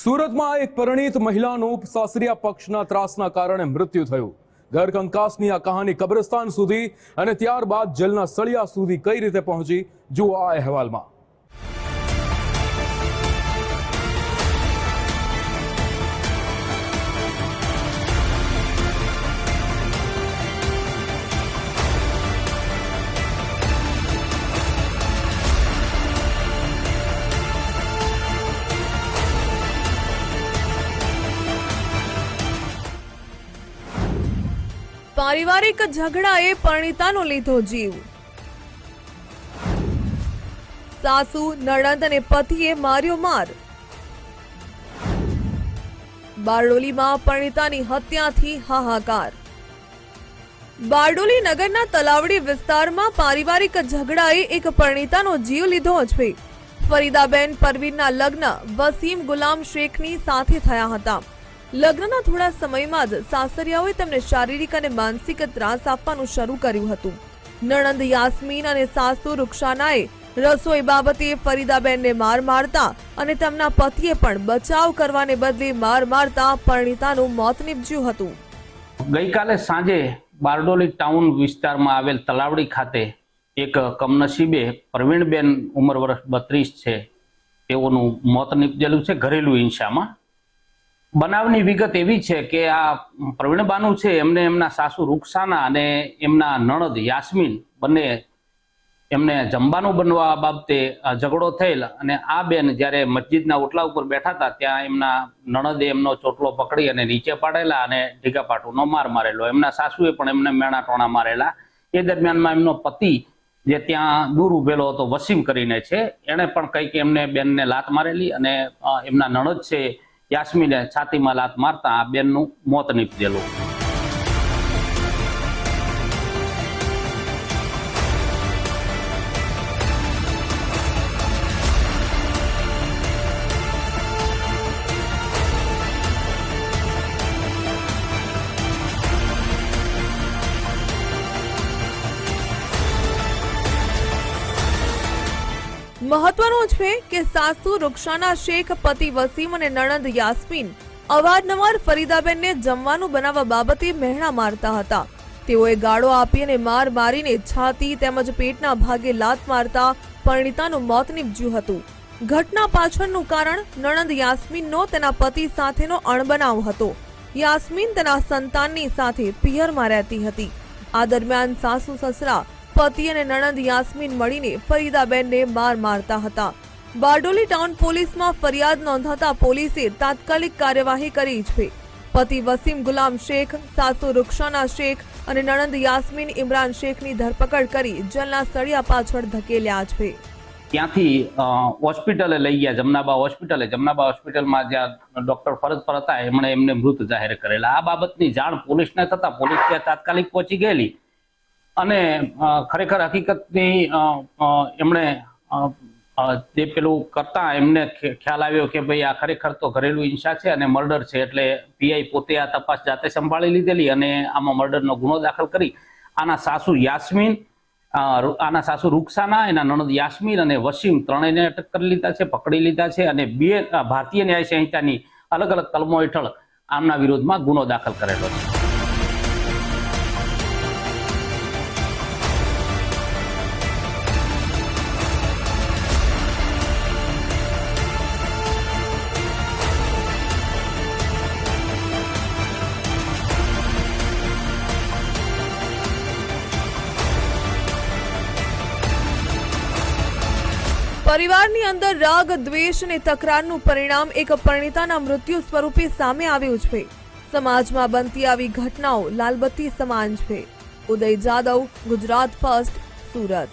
સુરતમાં એક પરિણીત મહિલાનું સાસરિયા પક્ષના ત્રાસના કારણે મૃત્યુ થયું. ઘર કંકાસની આ કહાની કબ્રસ્તાન સુધી અને ત્યારબાદ જેલના સળિયા સુધી કઈ રીતે પહોંચી, જુઓ આ અહેવાલમાં. પારિવારિક ઝઘડાએ પરિણીતાનો લીધો જીવ. સાસુ, નણંદ અને પતિએ માર્યો માર. બારડોલીમાં પરિણીતાની હત્યાથી હાહાકાર. બારડોલી નગરના તલાવડી વિસ્તારમાં પારિવારિક ઝઘડાએ એક પરિણીતાનો જીવ લીધો છે. ફરીદાબેન પરવીનના લગ્ન વસીમ ગુલામ શેખની સાથે થયા હતા. લગ્નના થોડા સમયમાં જ સાસરિયાઓએ તેમને શારીરિક અને માનસિક ત્રાસ આપવાનું શરૂ કર્યું હતું. નણંદ યાસ્મીન અને સાસુ રૂક્ષાનાએ રસોઈ બાબતે ફરીદાબેનને માર મારતા અને તેમના પતિએ પણ બચાવ કરવાને બદલે માર મારતા પરિણીતાનું મોત નીપજ્યું હતું. ગઈકાલે સાંજે બારડોલી ટાઉન વિસ્તારમાં આવેલ તલાવડી ખાતે એક કમનસીબે પ્રવીણબેન ઉંમર વર્ષ બત્રીસ છે. તેઓનું મોત નીપજેલું છે ઘરેલું હિંસામાં બનાવની વિગત એવી છે કે આ પ્રવીણબાનું છે, એમને એમના સાસુ રૂક્ષાના અને એમના નણદ યાસ્મીન બંને એમને જમવાનું બનવા બાબતે ઝઘડો થયેલ અને આ બેન જ્યારે મસ્જિદના ઓટલા ઉપર બેઠા હતા, ત્યાં એમના નણદે એમનો ચોટલો પકડી અને નીચે પાડેલા અને ઢીગાપાટુનો માર મારેલો. એમના સાસુએ પણ એમને મેણા ટોણા મારેલા. એ દરમિયાનમાં એમનો પતિ જે ત્યાં દૂર ઉભેલો હતો, વસીમ કરીને છે. એણે પણ કંઈક એમને બેનને લાત મારેલી અને એમના નણદ છે યાસ્મીને છાતીમાં લાત મારતા આ બેનનું મોત નીપજેલું. મહત્વનું છે કે સાસુ, રૂક્ષાના શેખ, પતિ વસીમ અને નણંદ યાસ્મીન અવારનવાર ફરીદાબેનને જમવાનું બનાવવા બાબતે મહેણા મારતા હતા. તેઓએ ગાળો આપી અને માર મારીને છાતી તેમજ પેટના ભાગે લાત મારતા પરિણીતાનું મોત નીપજ્યું હતું. ઘટના પાછળનું કારણ નણંદ યાસ્મીનનો તેના પતિ સાથેનો અણબનાવ હતો. યાસ્મીન તેના સંતાનની સાથે પિયરમાં રહેતી હતી. આ દરમિયાન સાસુ, સસરા પતિ અને નણંદ યાસ્મીન મળીને ફરીદાબેનને માર મારતા હતા. બારડોલી ટાઉન પોલીસમાં ફરિયાદ નોંધાતા પોલીસે તાત્કાલિક કાર્યવાહી કરી છે. પતિ વસીમ ગુલામ શેખ, સાસુ રૂક્ષાના શેખ અને નણંદ યાસ્મીન ઇમરાન શેખની ધરપકડ કરી જલના સળિયા પાછળ ધકેલ્યા છે. ત્યાંથી હોસ્પિટલે લઈ ગયા, જમનાબા હોસ્પિટલે. જમનાબા હોસ્પિટલમાં જ્યાં ડોક્ટર ફરજ પર હતા, એમણે એમને મૃત જાહેર કરેલા. આ બાબતની જાણ પોલીસને થતા પોલીસ ત્યાં તાત્કાલિક પહોંચી ગયેલી. અને ખરેખર હકીકતની એમણે જે પેલું કરતા એમને ખ્ય- ખ્યાલ આવ્યો કે ભાઈ આ ખરેખર તો ઘરેલું હિંસા છે અને મર્ડર છે એટલે પીઆઈ પોતે આ તપાસ જાતે સંભાળી લીધેલી અને આમાં મર્ડરનો ગુનો દાખલ કરી. આના સાસુ યાસ્મીન આના સાસુ રૂકસાના, એના નણદ યાસ્મીન અને વસીમ ત્રણેયને અટક કરી લીધા છે, પકડી લીધા છે અને બે ભારતીય ન્યાય સંહિતાની અલગ અલગ કલમો હેઠળ આમના વિરોધમાં ગુનો દાખલ કરેલો છે. પરિવારની અંદર રાગ, દ્વેષ અને તકરારનું પરિણામ એક પરિણીતાના મૃત્યુ સ્વરૂપે સામે આવ્યું છે. સમાજમાં બનતી આવી ઘટનાઓ લાલબત્તી સમાન છે. ઉદય જાદવ, ગુજરાત ફર્સ્ટ, સુરત.